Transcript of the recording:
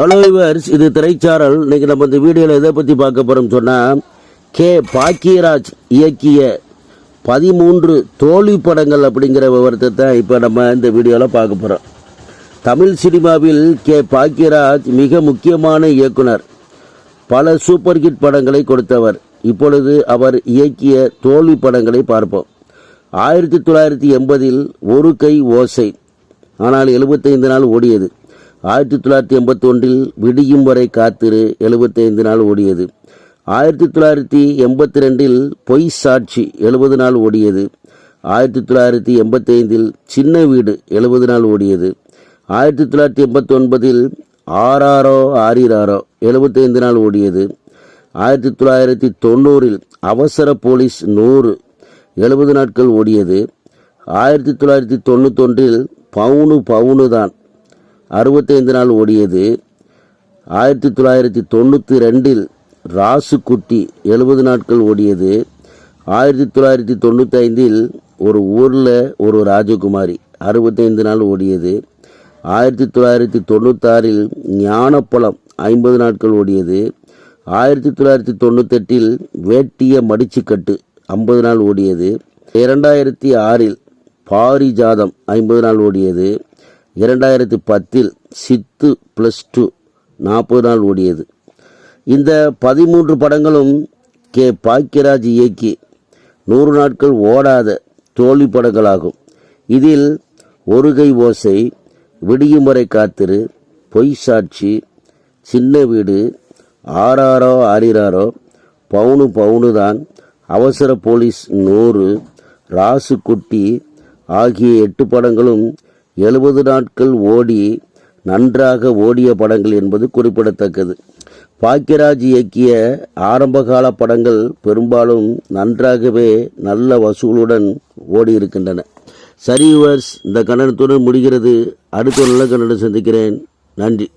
Hello இது திரைச்சாரல். இன்னைக்கு நம்ம இந்த வீடியோவில் எதை பற்றி பார்க்க போகிறோம் சொன்னால் கே. பாக்கியராஜ் இயக்கிய பதிமூன்று தோல்வி படங்கள் அப்படிங்கிற விவரத்தை தான் இப்போ நம்ம இந்த வீடியோவில் பார்க்க போகிறோம் தமிழ் சினிமாவில் கே. பாக்கியராஜ் மிக முக்கியமான இயக்குனர். பல சூப்பர் ஹிட் படங்களை கொடுத்தவர். இப்பொழுது அவர் இயக்கிய தோல்வி படங்களை பார்ப்போம். ஆயிரத்தி தொள்ளாயிரத்தி எண்பதில் ஒரு கை ஓசை. ஆனால் எழுபத்தைந்து நாள் ஓடியது. ஆயிரத்தி தொள்ளாயிரத்தி எண்பத்தி ஒன்றில் விடியும் வரை காத்திரு எழுபத்தைந்து நாள் ஓடியது. ஆயிரத்தி தொள்ளாயிரத்தி எண்பத்தி ரெண்டில் பொய் சாட்சி எழுபது நாள் ஓடியது. ஆயிரத்தி தொள்ளாயிரத்தி எண்பத்தி ஐந்தில் சின்ன வீடு எழுபது நாள் ஓடியது. ஆயிரத்தி தொள்ளாயிரத்தி எண்பத்தி ஒன்பதில் ஆறாரோ ஆறிராரோ எழுபத்தைந்து நாள் ஓடியது. ஆயிரத்தி தொள்ளாயிரத்தி தொண்ணூறில் அவசர போலீஸ் நூறு எழுபது நாட்கள் ஓடியது. ஆயிரத்தி தொள்ளாயிரத்தி தொண்ணூத்தொன்றில் பவுனு பவுனு தான் அறுபத்தைந்து நாள் ஓடியது. ஆயிரத்தி தொள்ளாயிரத்தி தொண்ணூற்றி ரெண்டில் ராசுக்குட்டி எழுபது நாட்கள் ஓடியது. ஆயிரத்தி தொள்ளாயிரத்தி தொண்ணூற்றி ஐந்தில் ஒரு ஊரில் ஒரு ராஜகுமாரி அறுபத்தைந்து நாள் ஓடியது. ஆயிரத்தி தொள்ளாயிரத்தி தொண்ணூத்தாறில் ஞானப்பழம் ஐம்பது நாட்கள் ஓடியது. ஆயிரத்தி தொள்ளாயிரத்தி தொண்ணூத்தெட்டில் வேட்டிய மடிச்சுக்கட்டு ஐம்பது நாள் ஓடியது. இரண்டாயிரத்தி ஆறில் பாரிஜாதம் ஐம்பது நாள் ஓடியது. இரண்டாயிரத்தி பத்தில் சித்து ப்ளஸ் டூ நாற்பது நாள் ஓடியது. இந்த பதிமூன்று படங்களும் கே. பாக்கியராஜ் இயக்கி நூறு நாட்கள் ஓடாத தோல்வி படங்களாகும். இதில் ஒரு கை ஓசை விடியும் வரை காத்திரு பொய் சாட்சி சின்ன வீடு ஆறாரோ ஆறிராரோ பவுனு பவுனு தான் அவசர போலீஸ் நூறு ராசுக்குட்டி ஆகிய எட்டு படங்களும் எழுபது நாட்கள் ஓடி நன்றாக ஓடிய படங்கள் என்பது குறிப்பிடத்தக்கது. பாக்கியராஜ் இயக்கிய ஆரம்பகால படங்கள் பெரும்பாலும் நன்றாகவே நல்ல வசூலுடன் ஓடியிருக்கின்றன. சரிவர்ஸ் சரி இந்த கண்டனத்துடன் முடிகிறது. அடுத்த நல்ல கண்டனம் சந்திக்கிறேன். நன்றி.